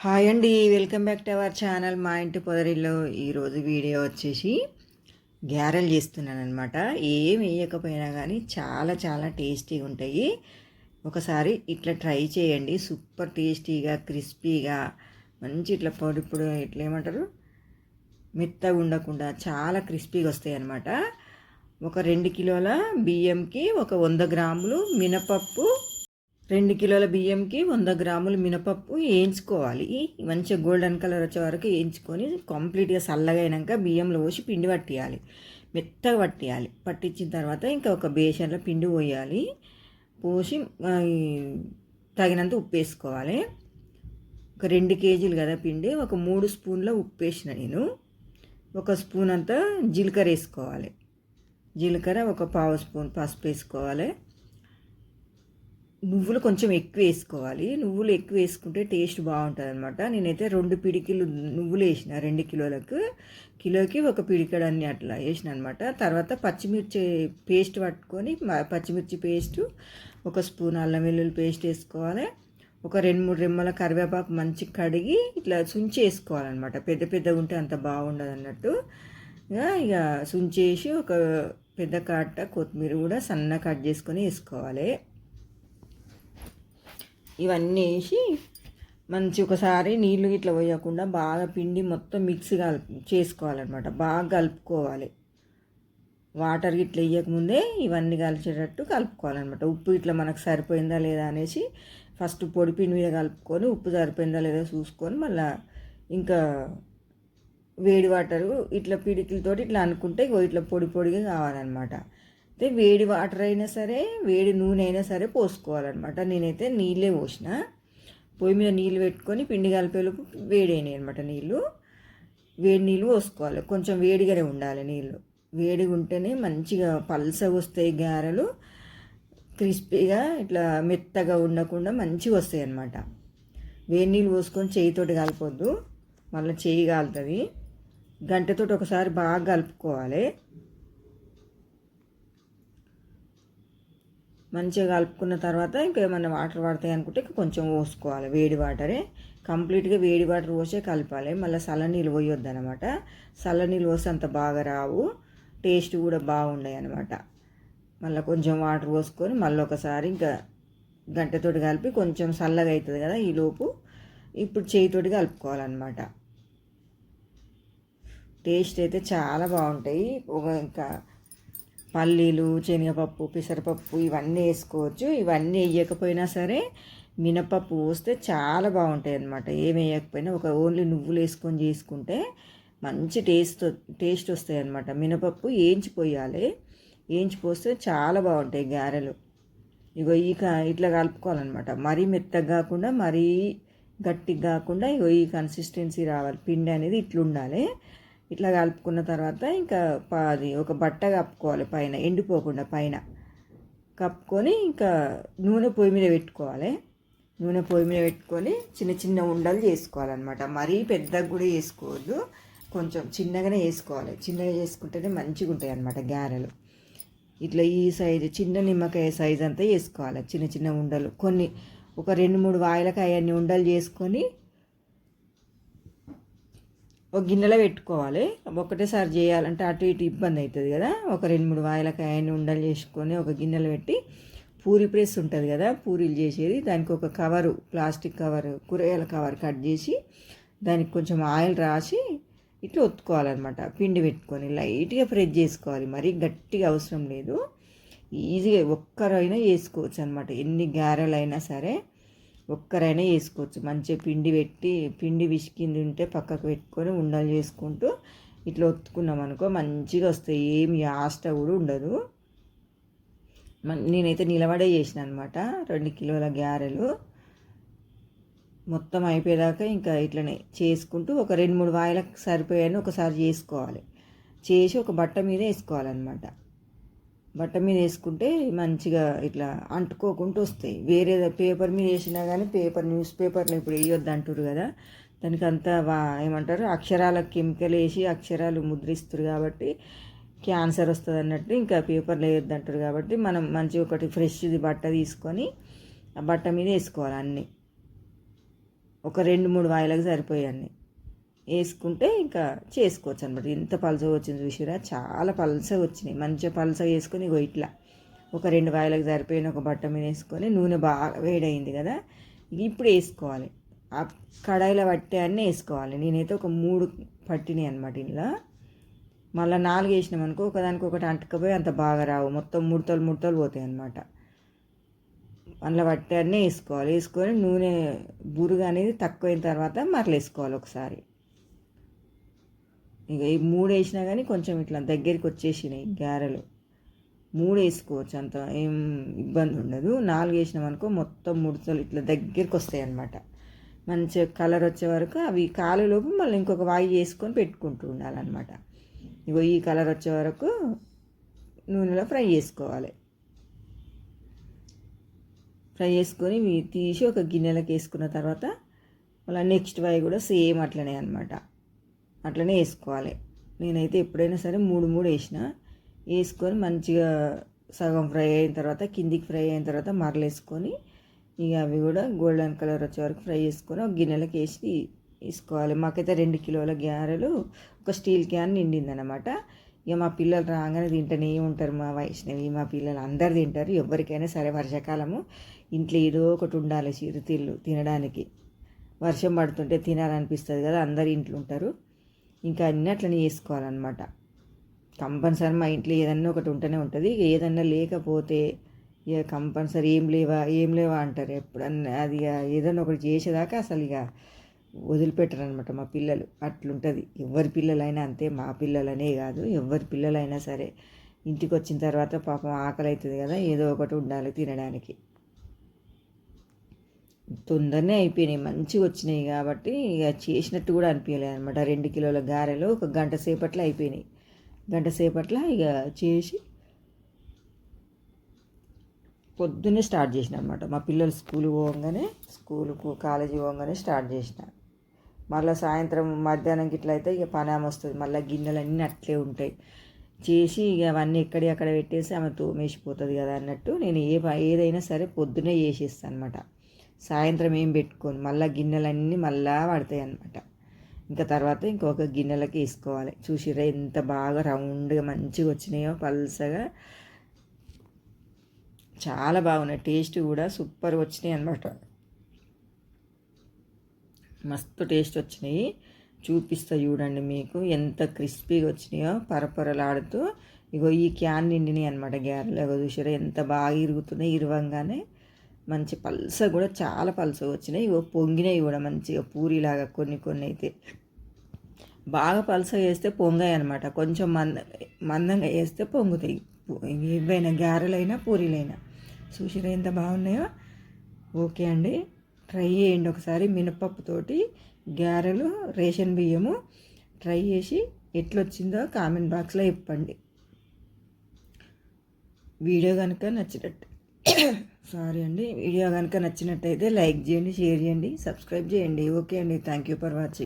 Hi అండి welcome back to our channel. మా ఇంటి పొదరిలో ఈరోజు వీడియో వచ్చేసి గ్యారెలు చేస్తున్నాను అనమాట ఏం వేయకపోయినా కానీ చాలా చాలా టేస్టీగా ఉంటాయి. ఒకసారి ఇట్లా ట్రై చేయండి. సూపర్ టేస్టీగా క్రిస్పీగా మంచి ఇట్లా పొడి పొడి ఇట్లా ఏమంటారు? మెత్తగా ఉండకుండా చాలా క్రిస్పీగా వస్తాయి అన్నమాట ఒక రెండు కిలోల బియ్యంకి ఒక వంద గ్రాములు మినపప్పు రెండు కిలోల బియ్యంకి వంద గ్రాములు మినపప్పు వేయించుకోవాలి. మంచిగా గోల్డెన్ కలర్ వచ్చే వరకు వేయించుకొని కంప్లీట్గా చల్లగా అయినాక బియ్యంలో పోసి పిండి పట్టియాలి. మెత్తగా పట్టియాలి. పట్టించిన తర్వాత ఇంకా ఒక బేసన్లో పిండి పోయాలి. పోసి తగినంత ఉప్పు వేసుకోవాలి. ఒక రెండు కేజీలు కదా పిండి. ఒక మూడు స్పూన్ల ఉప్పు వేసిన నేను. ఒక స్పూన్ అంతా జీలకర్ర వేసుకోవాలి. జీలకర్ర ఒక పావు స్పూన్ పసుపు వేసుకోవాలి. నువ్వులు కొంచెం ఎక్కువ వేసుకోవాలి. నువ్వులు ఎక్కువ వేసుకుంటే టేస్ట్ బాగుంటుంది అనమాట నేనైతే రెండు పిడికిలు నువ్వులు వేసిన రెండు కిలోలకు. కిలోకి ఒక పిడికడన్ని అట్లా వేసిన అనమాట తర్వాత పచ్చిమిర్చి పేస్ట్ పట్టుకొని పచ్చిమిర్చి పేస్ట్ ఒక స్పూన్ అల్లం వెల్లుల్లి పేస్ట్ వేసుకోవాలి. ఒక రెండు మూడు రెమ్మల కరివేపాకు మంచి కడిగి ఇట్లా సుంచి వేసుకోవాలన్నమాట. పెద్ద పెద్దగా ఉంటే అంత బాగుండదు అన్నట్టు ఇక సుంచేసి ఒక పెద్ద కట్ట కొత్తిమీర కూడా సన్న కట్ చేసుకొని వేసుకోవాలి. ఇవన్నీ వేసి మంచి ఒకసారి నీళ్ళు ఇట్లా పోయకుండా బాగా పిండి మొత్తం మిక్స్ కలుపు చేసుకోవాలన్నమాట. బాగా కలుపుకోవాలి. వాటర్ ఇట్లా వేయకముందే ఇవన్నీ కలిసేటట్టు కలుపుకోవాలన్నమాట. ఉప్పు ఇట్లా మనకు సరిపోయిందా లేదా అనేసి ఫస్ట్ పొడి పిండి మీద కలుపుకొని ఉప్పు సరిపోయిందా లేదా చూసుకొని మళ్ళీ ఇంకా వేడి వాటరు ఇట్లా పిడికిలతో ఇట్లా అనుకుంటే ఇట్లా పొడి పొడిగా కావాలన్నమాట. అయితే వేడి వాటర్ అయినా సరే వేడి నూనె అయినా సరే పోసుకోవాలన్నమాట. నేనైతే నీళ్ళే పోసిన. పొయ్యి మీద నీళ్ళు పెట్టుకొని పిండి కలిపేలోపు వేడి అయినాయి అనమాట నీళ్ళు. వేడి నీళ్ళు పోసుకోవాలి. కొంచెం వేడిగానే ఉండాలి నీళ్ళు. వేడిగా ఉంటేనే మంచిగా పల్సగా వస్తాయి గారెలు. క్రిస్పీగా ఇట్లా మెత్తగా ఉండకుండా మంచిగా వస్తాయి అన్నమాట. వేడి నీళ్ళు పోసుకొని చేయితోటి కలపొద్దు. మళ్ళీ చేయి కాలుతుంది. గంటతోటి ఒకసారి బాగా కలుపుకోవాలి. మంచిగా కలుపుకున్న తర్వాత ఇంకా ఏమైనా వాటర్ పడతాయి అనుకుంటే కొంచెం పోసుకోవాలి. వేడి వాటరే. కంప్లీట్గా వేడి వాటర్ పోసే కలపాలి. మళ్ళీ చల్ల నీళ్ళు పోయొద్దు అనమాట చల్ల నీళ్ళు పోస్తే అంత బాగా రావు. టేస్ట్ కూడా బాగుండాయి అనమాట. మళ్ళీ కొంచెం వాటర్ పోసుకొని మళ్ళీ ఒకసారి ఇంకా గంటతోటి కలిపి కొంచెం చల్లగా అవుతుంది కదా ఈలోపు ఇప్పుడు చేయితోటి కలుపుకోవాలన్నమాట. టేస్ట్ అయితే చాలా బాగుంటాయి. ఒక ఇంకా పల్లీలు శనగపప్పు పెసరపప్పు ఇవన్నీ వేసుకోవచ్చు. ఇవన్నీ వేయకపోయినా సరే మినపప్పు పోస్తే చాలా బాగుంటాయి అన్నమాట. ఏమి వేయకపోయినా ఒక ఓన్లీ నువ్వులు వేసుకొని చేసుకుంటే మంచి టేస్ట్ టేస్ట్ వస్తాయి అన్నమాట. మినపప్పు వేయించిపోయాలి వేయించిపోస్తే చాలా బాగుంటాయి గారెలు. ఇగో ఈ ఇట్లా కలుపుకోవాలన్నమాట. మరీ మెత్తగా కాకుండా మరీ గట్టిగా కాకుండా ఇగో ఈ కన్సిస్టెన్సీ రావాలి. పిండి అనేది ఇట్లుండాలి. ఉండాలి ఇట్లా కలుపుకున్న తర్వాత ఇంకా అది ఒక బట్ట కప్పుకోవాలి పైన ఎండిపోకుండా పైన. కప్పుకొని ఇంకా నూనె పొయ్యి మీద పెట్టుకోవాలి. నూనె పొయ్యి మీద పెట్టుకొని చిన్న చిన్న ఉండలు చేసుకోవాలన్నమాట. మరీ పెద్దగా కూడా చేసుకోవద్దు. కొంచెం చిన్నగానే వేసుకోవాలి చిన్నగా చేసుకుంటేనే మంచిగా ఉంటాయి అన్నమాట గారెలు. ఇట్లా ఈ సైజు చిన్న నిమ్మకాయ సైజ్ అంతా వేసుకోవాలి చిన్న చిన్న ఉండలు. కొన్ని ఒక రెండు మూడు వాయిలకాయ అన్ని ఉండలు చేసుకొని ఒక గిన్నెలో పెట్టుకోవాలి. ఒకటేసారి చేయాలంటే అటు ఇటు ఇబ్బంది అవుతుంది కదా. ఒక రెండు మూడు వాయిలకాయని ఉండలు చేసుకొని ఒక గిన్నెలో పెట్టి పూరి ప్రెస్ ఉంటుంది కదా పూరీలు చేసేది. దానికి ఒక కవరు ప్లాస్టిక్ కవర్ కూరగాయల కవర్ కట్ చేసి దానికి కొంచెం ఆయిల్ రాసి ఇట్లా ఒత్తుకోవాలన్నమాట. పిండి పెట్టుకొని లైట్గా ఫ్రెష్ చేసుకోవాలి. మరీ గట్టిగా అవసరం లేదు. ఈజీగా ఒక్కరైనా చేసుకోవచ్చు అనమాట ఎన్ని గారెలైనా సరే ఒక్కరైనా వేసుకోవచ్చు మంచిగా పిండి పెట్టి పిండి విసికింది ఉంటే పక్కకు పెట్టుకొని ఉండలు చేసుకుంటూ ఇట్లా ఒత్తుకున్నాం అనుకో మంచిగా వస్తాయి. ఏమి ఆస్ట కూడా ఉండదు. నేనైతే నిలబడే చేసిన అనమాట రెండు కిలోల గారెలు. మొత్తం అయిపోయేదాకా ఇంకా ఇట్లనే చేసుకుంటూ ఒక రెండు మూడు వాయిలకు సరిపోయాను ఒకసారి చేసుకోవాలి. చేసి ఒక బట్ట మీద వేసుకోవాలన్నమాట. బట్ట మీద వేసుకుంటే మంచిగా ఇట్లా అంటుకోకుండా వస్తాయి. వేరే పేపర్ మీద వేసినా కానీ పేపర్ న్యూస్ పేపర్లో ఇప్పుడు వేయొద్దు అంటారు కదా. దానికి అంతా ఏమంటారు? అక్షరాల కెమికల్ వేసి అక్షరాలు ముద్రిస్తారు కాబట్టి క్యాన్సర్ వస్తుంది అన్నట్టు ఇంకా పేపర్లో వేయొద్దు అంటారు కాబట్టి మనం మంచిగా ఒకటి ఫ్రెష్ది బట్ట తీసుకొని ఆ బట్ట మీద వేసుకోవాలి అన్నీ. ఒక రెండు మూడు వాయిలకు సరిపోయాన్ని. వేసుకుంటే ఇంకా చేసుకోవచ్చు అనమాట ఎంత పలస వచ్చింది చూసిరా? చాలా పలస వచ్చినాయి. మంచిగా పలస వేసుకొని ఇగో ఇట్లా ఒక రెండు వాయిలకు సరిపోయిన ఒక బట్ట మీద వేసుకొని నూనె బాగా వేడైంది కదా ఇప్పుడు వేసుకోవాలి. ఆ కడాయిలో పట్టే అన్నీ వేసుకోవాలి. నేనైతే ఒక మూడు పట్టినాయి అనమాట ఇంట్లో మళ్ళీ నాలుగు వేసినాం అనుకో ఒకదానికి ఒకటి అంటకపోయి అంత బాగా రావు. మొత్తం ముడతలు ముడతలు పోతాయి అనమాట అందులో పట్టే అన్నీ వేసుకోవాలి. వేసుకొని నూనె బురుగు అనేది తక్కువైన తర్వాత మరలు వేసుకోవాలి ఒకసారి. ఇక ఈ మూడు వేసినా కానీ కొంచెం ఇట్లా దగ్గరికి వచ్చేసినాయి గారెలు. మూడు వేసుకోవచ్చు అంత ఏం ఇబ్బంది ఉండదు. నాలుగు వేసినాం అనుకో మొత్తం ముడతలు ఇట్లా దగ్గరికి వస్తాయి అన్నమాట. మంచిగా కలర్ వచ్చే వరకు అవి కాలులోపు మళ్ళీ ఇంకొక వాయి వేసుకొని పెట్టుకుంటూ ఉండాలన్నమాట. ఇగో ఈ కలర్ వచ్చే వరకు నూనెలో ఫ్రై చేసుకోవాలి. ఫ్రై చేసుకొని తీసి ఒక గిన్నెలోకి వేసుకున్న తర్వాత మళ్ళీ నెక్స్ట్ వాయి కూడా సేమ్ అట్లనే అనమాట అట్లనే వేసుకోవాలి. నేనైతే ఎప్పుడైనా సరే మూడు మూడు వేసిన వేసుకొని మంచిగా సగం ఫ్రై అయిన తర్వాత కిందికి ఫ్రై అయిన తర్వాత మరలేసుకొని ఇక అవి కూడా గోల్డెన్ కలర్ వచ్చే వరకు ఫ్రై చేసుకొని ఒక గిన్నెలకు వేసి వేసుకోవాలి. మాకైతే రెండు కిలోల గ్యారెలు ఒక స్టీల్ క్యాన్ నిండిందనమాట ఇక మా పిల్లలు రాగానే తింటూనే ఉంటారు మా వైష్ణవి మా పిల్లలు అందరు తింటారు. ఎవరికైనా సరే వర్షాకాలము ఇంట్లో ఏదో ఒకటి ఉండాలి చిరుతిళ్ళు తినడానికి. వర్షం పడుతుంటే తినాలనిపిస్తుంది కదా అందరు ఇంట్లో ఉంటారు. ఇంకా అన్నీ అట్లనే చేసుకోవాలన్నమాట. కంపల్సరీ మా ఇంట్లో ఏదన్నా ఒకటి ఉంటూనే ఉంటుంది. ఏదన్నా లేకపోతే ఇక కంపల్సరీ ఏం లేవా ఏం లేవా అంటారు. ఎప్పుడన్నా అది ఇక ఏదన్నా ఒకటి చేసేదాకా అసలు ఇక వదిలిపెట్టరు అనమాట మా పిల్లలు. అట్లుంటుంది. ఎవరి పిల్లలైనా అంతే. మా పిల్లలనే కాదు. ఎవరి పిల్లలైనా సరే ఇంటికి వచ్చిన తర్వాత పాపం ఆకలి అవుతుంది కదా. ఏదో ఒకటి ఉండాలి తినడానికి. తొందరనే అయిపోయినాయి మంచిగా వచ్చినాయి కాబట్టి ఇక చేసినట్టు కూడా అనిపించలేదు అనమాట రెండు కిలోల గారెలు ఒక గంట సేపట్లో అయిపోయినాయి. గంట సేపట్లో ఇక చేసి పొద్దున్నే స్టార్ట్ చేసిన అనమాట మా పిల్లలు స్కూల్ పోగానే స్కూల్కు కాలేజీ పోగానే స్టార్ట్ చేసిన. మళ్ళీ సాయంత్రం మధ్యాహ్నం ఇట్లా అయితే ఇక పని వస్తుంది. మళ్ళీ గిన్నెలు అన్నీ అట్లే ఉంటాయి. చేసి ఇక అవన్నీ ఎక్కడి అక్కడ పెట్టేసి ఆమె తోమేసిపోతుంది కదా అన్నట్టు నేను ఏ ఏదైనా సరే పొద్దునే చేసేస్తాను అనమాట సాయంత్రం ఏం పెట్టుకోను. మళ్ళీ గిన్నెలన్నీ మళ్ళా పడతాయి అనమాట ఇంకా తర్వాత ఇంకొక గిన్నెలకి వేసుకోవాలి. చూసిరా ఎంత బాగా రౌండ్గా మంచిగా వచ్చినాయో పల్సగా. చాలా బాగున్నాయి. టేస్ట్ కూడా సూపర్ వచ్చినాయి అనమాట మస్తు టేస్ట్ వచ్చినాయి. చూపిస్తా చూడండి మీకు ఎంత క్రిస్పీగా వచ్చినాయో పరపరలాడుతూ. ఇగో ఈ క్యాన్ నిండినాయి అనమాట గ్యారెలు ఇగో చూసారా ఎంత బాగా ఇరుగుతున్నాయి. ఇరవంగానే మంచి పల్స కూడా చాలా పల్స వచ్చినాయి. ఇవో పొంగినాయి కూడా మంచిగా పూరిలాగా కొన్ని కొన్ని అయితే. బాగా పల్స వేస్తే పొంగాయి అనమాట కొంచెం మంద మందంగా వేస్తే పొంగుతాయి. ఏవైనా గారెలైనా పూరీలైనా. చూసిరా ఎంత బాగున్నాయో. ఓకే అండి. ట్రై చేయండి ఒకసారి మినపప్పుతోటి గారెలు రేషన్ బియ్యము. ట్రై చేసి ఎట్లొచ్చిందో కామెంట్ బాక్స్లో చెప్పండి. వీడియో కనుక నచ్చినట్టు. సారీ అండి. వీడియో కనుక నచ్చినట్టయితే లైక్ చేయండి షేర్ చేయండి సబ్స్క్రైబ్ చేయండి. ఓకే అండి. Thank you for watching.